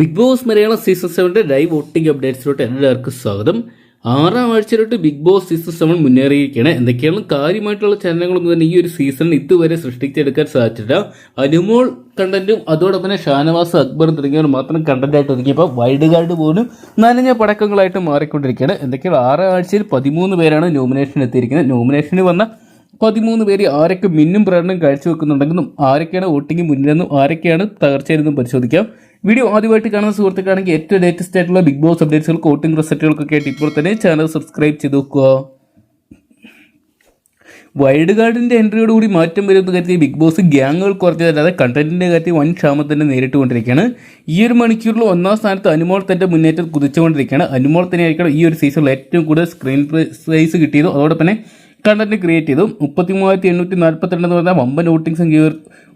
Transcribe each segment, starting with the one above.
Big boss Malayalam season സെവന്റെ live voting അപ്ഡേറ്റ്സിലോട്ട് എല്ലാവർക്കും സ്വാഗതം. ആറാം ആഴ്ചയിലോട്ട് ബിഗ് ബോസ് സീസൺ സെവൻ മുന്നേറിയിരിക്കുകയാണ്. എന്തൊക്കെയാണ് കാര്യമായിട്ടുള്ള ചലനങ്ങളൊന്നും തന്നെ ഈ ഒരു സീസണിൽ ഇതുവരെ സൃഷ്ടിച്ചെടുക്കാൻ സാധിച്ചിട്ടില്ല. അനുമോൾ കണ്ടന്റും അതോടൊപ്പം തന്നെ ഷാനവാസ് അക്ബർ തുടങ്ങിയവർ മാത്രം കണ്ടന്റായിട്ട് ഒതുങ്ങിയപ്പോൾ വൈഡ് കാർഡ് പോലും നനഞ്ഞ പടക്കങ്ങളായിട്ട് മാറിക്കൊണ്ടിരിക്കുകയാണ്. എന്തൊക്കെയാണ് ആറാം ആഴ്ചയിൽ പതിമൂന്ന് പേരാണ് നോമിനേഷൻ എത്തിയിരിക്കുന്നത്. നോമിനേഷന് വന്ന പതിമൂന്ന് പേര് ആരൊക്കെ മിന്നും പ്രകടനം കാഴ്ചവെക്കുന്നുണ്ടെന്നും ആരൊക്കെയാണ് വോട്ടിംഗ് മുന്നിലെന്നും ആരൊക്കെയാണ് തകർച്ചയെന്നും പരിശോധിക്കാം. വീഡിയോ ആദ്യമായിട്ട് കാണുന്ന സുഹൃത്തുക്കാണെങ്കിൽ ഏറ്റവും ലേറ്റസ്റ്റ് ആയിട്ടുള്ള ബിഗ് ബോസ് അപ്ഡേറ്റ്സുകൾക്ക് വോട്ടിംഗ് റിസൾട്ടുകൾക്കൊക്കെ ആയിട്ട് ഇപ്പോൾ തന്നെ ചാനൽ സബ്സ്ക്രൈബ് ചെയ്ത് നോക്കുക വൈൽഡ് കാർഡിന്റെ എൻട്രിയോട് കൂടി മാറ്റം വരുമെന്ന് കരുതി ബിഗ് ബോസ് ഗ്യാങ്ങുകൾ കുറച്ചതല്ലാതെ കണ്ടന്റിന്റെ കാര്യത്തിൽ വൻ ക്ഷാമം തന്നെ നേരിട്ടുകൊണ്ടിരിക്കുകയാണ് ഈ ഒരു മണിക്കൂറിൽ ഒന്നാം സ്ഥാനത്ത് അനുമോൾ തന്റെ മുന്നേറ്റം കുതിച്ചുകൊണ്ടിരിക്കുകയാണ്. അനുമോൾ തന്നെയായിരിക്കണം ഈ ഒരു സീസണിൽ ഏറ്റവും കൂടുതൽ സ്ക്രീൻ പ്രൈസ് കിട്ടിയതും. അതോടൊപ്പം തന്നെ കണ്ടന്റ് ക്രിയേറ്റ് ചെയ്തു. മുപ്പത്തി മൂവായിരത്തി എണ്ണൂറ്റി നാൽപ്പത്തിരണ്ട് എന്ന് പറഞ്ഞാൽ വമ്പൻ വോട്ടിംഗ് സംഖ്യ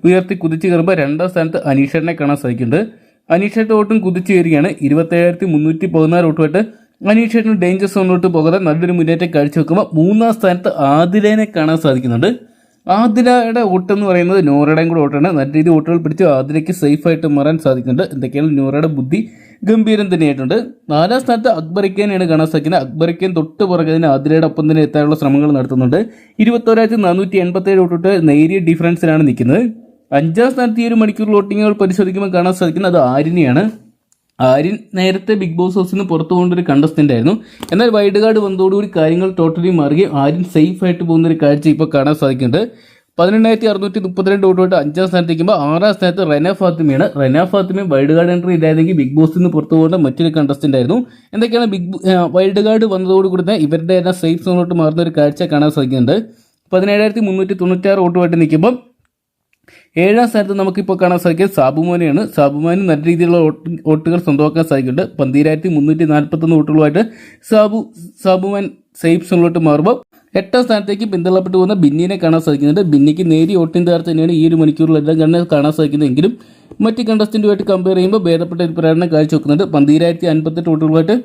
ഉയർത്തി കുതിച്ചു കയറുമ്പോൾ രണ്ടാം സ്ഥാനത്ത് അനീഷേട്ടനെ കാണാൻ സാധിക്കുന്നുണ്ട്. അനീഷേട്ട് വോട്ടും കുതിച്ചു കയറുകയാണ്. ഇരുപത്തേഴായിരത്തി മുന്നൂറ്റി പതിനാല് വോട്ടുമായിട്ട് അനീഷേട്ടന് ഡേഞ്ചർ സോണിലോട്ട് പോകാതെ നല്ലൊരു മുന്നേറ്റം കാഴ്ചവെക്കുമ്പോൾ മൂന്നാം സ്ഥാനത്ത് ആദിലേനെ കാണാൻ സാധിക്കുന്നുണ്ട്. ആദിലയുടെ വോട്ട് എന്ന് പറയുന്നത് നോറയുടെയും കൂടെ വോട്ടാണ്. നല്ല രീതിയിൽ വോട്ടുകൾ പിടിച്ച് ആദിലയ്ക്ക് സേഫായിട്ട് മാറാൻ സാധിക്കുന്നുണ്ട്. എന്തൊക്കെയാണ് നോറയുടെ ബുദ്ധി? ഗംഭീരം തന്നെയായിട്ടുണ്ട്. നാലാം സ്ഥാനത്ത് അക്ബറിക്കാനാണ് കാണാൻ സാധിക്കുന്നത്. അക്ബറിക്കൻ തൊട്ട് പുറകെ തന്നെ ആതിരയുടെ ഒപ്പം തന്നെ എത്താനുള്ള ശ്രമങ്ങൾ നടത്തുന്നുണ്ട്. ഇരുപത്തോരായിരത്തി നാനൂറ്റി എൺപത്തേഴ് വോട്ടിട്ട് നേരിയ ഡിഫറൻസിലാണ് നിൽക്കുന്നത്. അഞ്ചാം സ്ഥാനത്ത് ഈ ഒരു മണിക്കൂർ വോട്ടിങ്ങുകൾ പരിശോധിക്കുമ്പോൾ കാണാൻ സാധിക്കുന്നത് അത് ആര്യനെയാണ്. ആര്യൻ നേരത്തെ ബിഗ് ബോസ് ഹൗസിൽ നിന്ന് പുറത്തു കൊണ്ടൊരു കണ്ടസ്റ്റന്റ് ആയിരുന്നു എന്നാൽ വൈഡ് കാർഡ് വന്നതോടുകൂടി കാര്യങ്ങൾ ടോട്ടലി മാറുകയും ആര്യൻ സേഫ് ആയിട്ട് പോകുന്ന ഒരു കാഴ്ച ഇപ്പോൾ കാണാൻ സാധിക്കുന്നുണ്ട്. പതിനെണ്ണായിരത്തി അറുന്നൂറ്റി മുപ്പത്തിരണ്ട് വോട്ടുമായിട്ട് അഞ്ചാം സ്ഥാനത്തേക്കുമ്പോൾ ആറാം സ്ഥാനത്ത് റെന ഫാത്തിമയാണ്. റെന ഫാത്തിമയും വൈൽഡ് കാർഡ് എൻട്രി ഇല്ലായിരുന്നെങ്കിൽ ബിഗ് ബോസിൽ നിന്ന് പുറത്തു പോകേണ്ട മറ്റൊരു കണ്ടസ്റ്റന്റ് ആയിരുന്നു. എന്തൊക്കെയാണ് ബിഗ് വൈൽഡ് കാർഡ് വന്നതോടുകൂടി തന്നെ ഇവരുടെ എല്ലാം സേഫ് സോണിലോട്ട് മാറുന്ന ഒരു കാഴ്ച കാണാൻ സാധിക്കുന്നുണ്ട്. പതിനേഴായിരത്തി മുന്നൂറ്റി തൊണ്ണൂറ്റാറ് വോട്ടുമായിട്ട് നിൽക്കുമ്പോൾ ഏഴാം സ്ഥാനത്ത് നമുക്കിപ്പോൾ കാണാൻ സാധിക്കുന്നത് സാബുമോനെയാണ് സാബുമോന് നല്ല രീതിയിലുള്ള വോട്ടുകൾ സ്വന്തമാക്കാൻ സാധിക്കുന്നുണ്ട്. പന്തിരായിരത്തി മുന്നൂറ്റി നാൽപ്പത്തൊന്ന് വോട്ടുകളുമായിട്ട് സാബു സാബുമോൻ സേഫ് സോണിലോട്ട് മാറുമ്പോൾ എട്ടാം സ്ഥാനത്തേക്ക് പിന്തള്ളപ്പെട്ടു പോകുന്ന ബിന്നിനെ കാണാൻ സാധിക്കുന്നുണ്ട്. ബിന്നിക്ക് നേരി ഓട്ടിൻ താരം തന്നെയാണ് ഈ ഒരു മണിക്കൂറിലെല്ലാം കാണാൻ കാണാൻ സാധിക്കുന്നതെങ്കിലും മറ്റ് കണ്ടസ്റ്റന്റുമായിട്ട് കമ്പയർ ചെയ്യുമ്പോൾ ഭേദപ്പെട്ട ഒരു പ്രകടനം കാഴ്ചവെക്കുന്നുണ്ട്. പന്തിരായിരത്തി അൻപത്തെട്ട് വോട്ടുകളുമായിട്ട്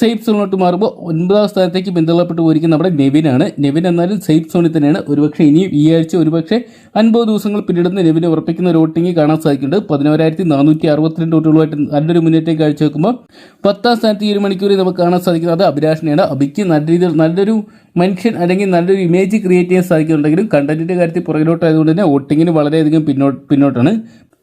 സേഫ് സോണിലോട്ട് മാറുമ്പോൾ ഒൻപതാം സ്ഥാനത്തേക്ക് പിന്തള്ളപ്പെട്ട് പോയിരിക്കുന്ന നമ്മുടെ നെവിനാണ്. നെവിൻ എന്നാലും സേഫ് സോണിൽ തന്നെയാണ്. ഒരുപക്ഷെ ഇനിയും ഈ ആഴ്ച ഒരുപക്ഷെ അൻപത് ദിവസങ്ങൾ പിന്നിടുന്ന നെവിനെ ഉറപ്പിക്കുന്ന ഒരു വോട്ടിംഗ് കാണാൻ സാധിക്കുന്നുണ്ട്. പതിനോരായിരത്തി നാനൂറ്റി അറുപത്തിരണ്ട് വോട്ടുകളുമായിട്ട് നല്ലൊരു മുന്നേറ്റം കാഴ്ച വെക്കുമ്പോൾ പത്താം സ്ഥാനത്ത് ഈ ഒരു മണിക്കൂറിൽ നമുക്ക് കാണാൻ സാധിക്കുന്നത് അഭിലാഷിനെയാണ്. അഭിക്ക് നല്ല രീതിയിൽ നല്ലൊരു മനുഷ്യൻ അല്ലെങ്കിൽ നല്ലൊരു ഇമേജ് ക്രിയേറ്റ് ചെയ്യാൻ സാധിക്കുന്നുണ്ടെങ്കിലും കണ്ടന്റിന്റെ കാര്യത്തിൽ പുറകിലോട്ടായതുകൊണ്ട് തന്നെ വോട്ടിങ്ങിന് വളരെയധികം പിന്നോട്ട് പിന്നോട്ടാണ്.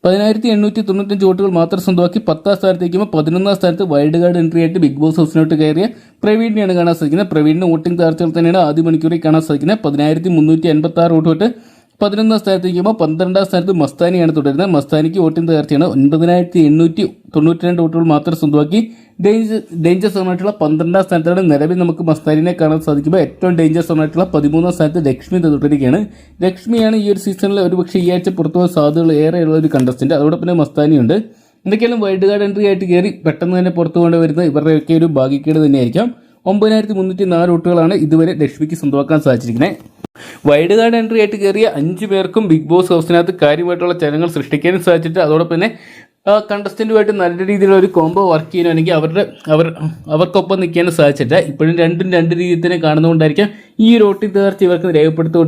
പതിനായിരത്തി എണ്ണൂറ്റി തൊണ്ണൂറ്റഞ്ച് വോട്ടുകൾ മാത്രം സ്വന്തമാക്കി പത്താം സ്ഥാനത്തേക്കുമ്പോൾ പതിനൊന്നാം സ്ഥാനത്ത് വൈൽഡ് കാർഡ് എൻട്രി ആയിട്ട് ബിഗ് ബോസ് ഹൗസിനോട്ട് കയറിയ പ്രവീണിനെയാണ് കാണാൻ സാധിക്കുന്നത്. പ്രവീണിന് വോട്ടിംഗ് താർച്ചകൾ തന്നെയാണ് ആദ്യ മണിക്കൂറിൽ കാണാൻ സാധിക്കുന്നത്. പതിനായിരത്തി മുന്നൂറ്റി എൺപത്തി ആറ് വോട്ട് തൊട്ട് പതിനൊന്നാം സ്ഥാനത്തേക്കുമ്പോൾ പന്ത്രണ്ടാം സ്ഥാനത്ത് മസ്താനിയാണ് തുടരുന്നത്. മസ്താനിക്ക് വോട്ടിംഗ് തകർച്ചയാണ് ഒൻപതിനായിരത്തി എണ്ണൂറ്റി തൊണ്ണൂറ്റി രണ്ട് വോട്ടുകൾ മാത്രം സ്വന്തമാക്കി ഡേഞ്ചർ ഡേഞ്ചർ സോണായിട്ടുള്ള പന്ത്രണ്ടാം സ്ഥാനത്താണ് നിലവിൽ നമുക്ക് മസ്താരിനെ കാണാൻ സാധിക്കുമ്പോൾ ഏറ്റവും ഡേഞ്ചർ സോണായിട്ടുള്ള പതിമൂന്നാം സ്ഥാനത്ത് ലക്ഷ്മി തുടരുകയാണ് ലക്ഷ്മിയാണ് ഈ ഒരു സീസണിൽ ഒരുപക്ഷെ ഈ ആഴ്ച പുറത്തു പോകാൻ സാധ്യതകൾ ഏറെയുള്ള ഒരു കണ്ടസ്റ്റന്റ് അതോടൊപ്പം മസ്താനിയുണ്ട്. എന്തൊക്കെയാലും വൈൽഡ് കാർഡ് എൻട്രി ആയിട്ട് കയറി പെട്ടെന്ന് തന്നെ പുറത്തു കൊണ്ട് വരുന്ന ഇവരുടെയൊക്കെ ഒരു ഭാഗ്യക്കേട് തന്നെയായിരിക്കാം. ഒമ്പതിനായിരത്തി മുന്നൂറ്റി നാല് വോട്ടുകളാണ് ഇതുവരെ ലക്ഷ്മിക്ക് സ്വന്തമാക്കാൻ സാധിച്ചിരിക്കുന്നത്. വൈഡ് കാർഡ് എൻട്രി ആയിട്ട് കയറിയ അഞ്ച് പേർക്കും ബിഗ് ബോസ് ഹൗസിനകത്ത് കാര്യമായിട്ടുള്ള ചലനങ്ങൾ സൃഷ്ടിക്കാനും സാധിച്ചിട്ട് അതോടൊപ്പം തന്നെ കണ്ടസ്റ്റന്റുമായിട്ട് നല്ല രീതിയിലുള്ള ഒരു കോംബോ വർക്ക് ചെയ്യാനാണെങ്കിൽ അവരുടെ അവർ അവർക്കൊപ്പം നിൽക്കാനും സാധിച്ചില്ല ഇപ്പോഴും രണ്ടും രണ്ട് രീതിയിൽ തന്നെ കാണുന്നതുകൊണ്ടായിരിക്കാം ഈ ഒരു വോട്ടിംഗ് തകർച്ച ഇവർക്ക് രേഖപ്പെടുത്തു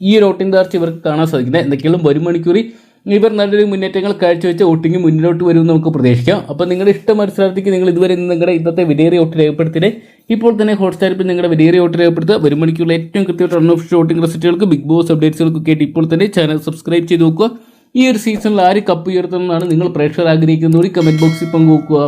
ഈ ഒരു വോട്ടിംഗ് തകർച്ച ഇവർക്ക് കാണാൻ സാധിക്കുന്നത്. എന്തൊക്കെയാണ് ഒരു മണിക്കൂറിൽ ഇവർ നല്ലൊരു മുന്നേറ്റങ്ങൾ കാഴ്ചവെച്ച് ഓട്ടിങ് മുന്നിലോട്ട് വരുമെന്ന് നമുക്ക് പ്രതീക്ഷിക്കാം. അപ്പോൾ നിങ്ങളുടെ ഇഷ്ട മത്സരാർത്ഥിക്ക് നിങ്ങൾ ഇതുവരെ നിങ്ങളുടെ ഇന്നത്തെ വിലയേറിയ ഓട്ട് രേഖപ്പെടുത്തിയത് ഇപ്പോൾ തന്നെ ഹോട്ട്സ്റ്റാറിൽ നിങ്ങളുടെ വിലയേറിയ ഓട്ട് രേഖപ്പെടുത്തുക. ഒരു മണിക്കൂറിൽ ഏറ്റവും കൃത്യമായിട്ട് അൺഒഫീഷ്യൽ വോട്ടിംഗ് റിസൾട്ടുകൾക്ക് ബിഗ് ബോസ് അപ്ഡേറ്റ്സുകൾക്കൊക്കെ ഇപ്പോൾ തന്നെ ചാനൽ സബ്സ്ക്രൈബ് ചെയ്ത് നോക്കുക. ഈ ഒരു സീസണിൽ ആര് കപ്പ് ഉയർത്തണമെന്നാണ് നിങ്ങൾ പ്രേക്ഷകർ ആഗ്രഹിക്കുന്നത്? ഒരു കമന്റ് ബോക്സിൽ പങ്കുവെക്കുക.